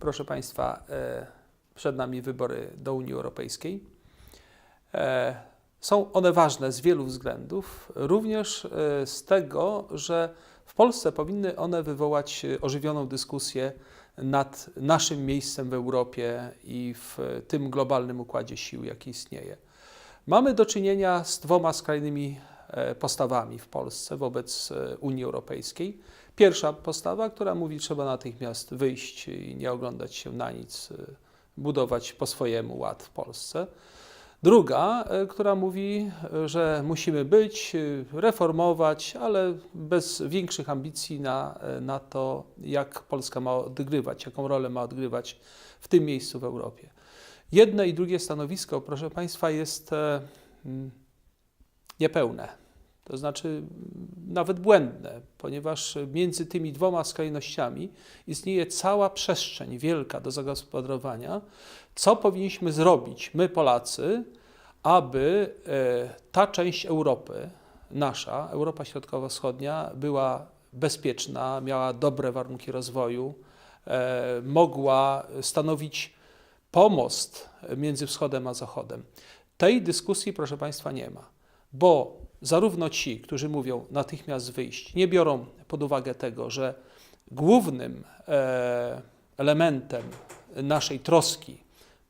proszę Państwa, e, przed nami wybory do Unii Europejskiej. E, Są one ważne z wielu względów, również e, z tego, że w Polsce powinny one wywołać ożywioną dyskusję nad naszym miejscem w Europie i w tym globalnym układzie sił, jaki istnieje. Mamy do czynienia z dwoma skrajnymi postawami w Polsce wobec e, Unii Europejskiej. Pierwsza postawa, która mówi, trzeba natychmiast wyjść i nie oglądać się na nic, e, budować po swojemu ład w Polsce. Druga, e, która mówi, e, że musimy być, e, reformować, ale bez większych ambicji na, e, na to, jak Polska ma odgrywać, jaką rolę ma odgrywać w tym miejscu w Europie. Jedno i drugie stanowisko, proszę Państwa, jest e, mm, niepełne, to znaczy nawet błędne, ponieważ między tymi dwoma skrajnościami istnieje cała przestrzeń wielka do zagospodarowania, co powinniśmy zrobić my, Polacy, aby e, ta część Europy, nasza, Europa Środkowo-Wschodnia, była bezpieczna, miała dobre warunki rozwoju, e, mogła stanowić pomost między wschodem a zachodem. Tej dyskusji, proszę Państwa, nie ma, bo zarówno ci, którzy mówią natychmiast wyjść, nie biorą pod uwagę tego, że głównym e, elementem naszej troski,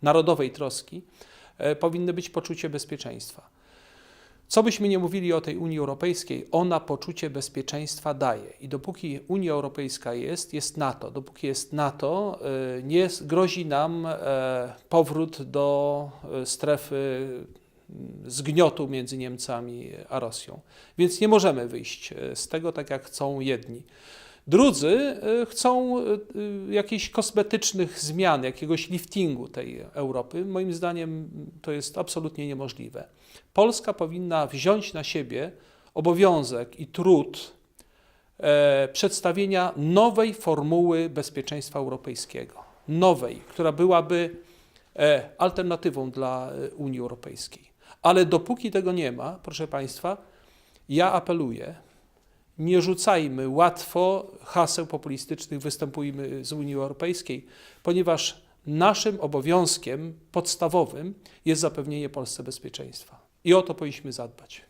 narodowej troski, e, powinno być poczucie bezpieczeństwa. Co byśmy nie mówili o tej Unii Europejskiej, ona poczucie bezpieczeństwa daje. I dopóki Unia Europejska jest, jest NATO. Dopóki jest NATO, e, nie grozi nam powrót do strefy zgniotu między Niemcami a Rosją. Więc nie możemy wyjść e, z tego tak, jak chcą jedni. Drudzy e, chcą e, jakichś kosmetycznych zmian, jakiegoś liftingu tej Europy. Moim zdaniem mm, to jest absolutnie niemożliwe. Polska powinna wziąć na siebie obowiązek i trud przedstawienia nowej formuły bezpieczeństwa europejskiego. Nowej, która byłaby alternatywą dla Unii Europejskiej. Ale dopóki tego nie ma, proszę Państwa, ja apeluję, nie rzucajmy łatwo haseł populistycznych, występujmy z Unii Europejskiej, ponieważ naszym obowiązkiem podstawowym jest zapewnienie Polsce bezpieczeństwa. I o to powinniśmy zadbać.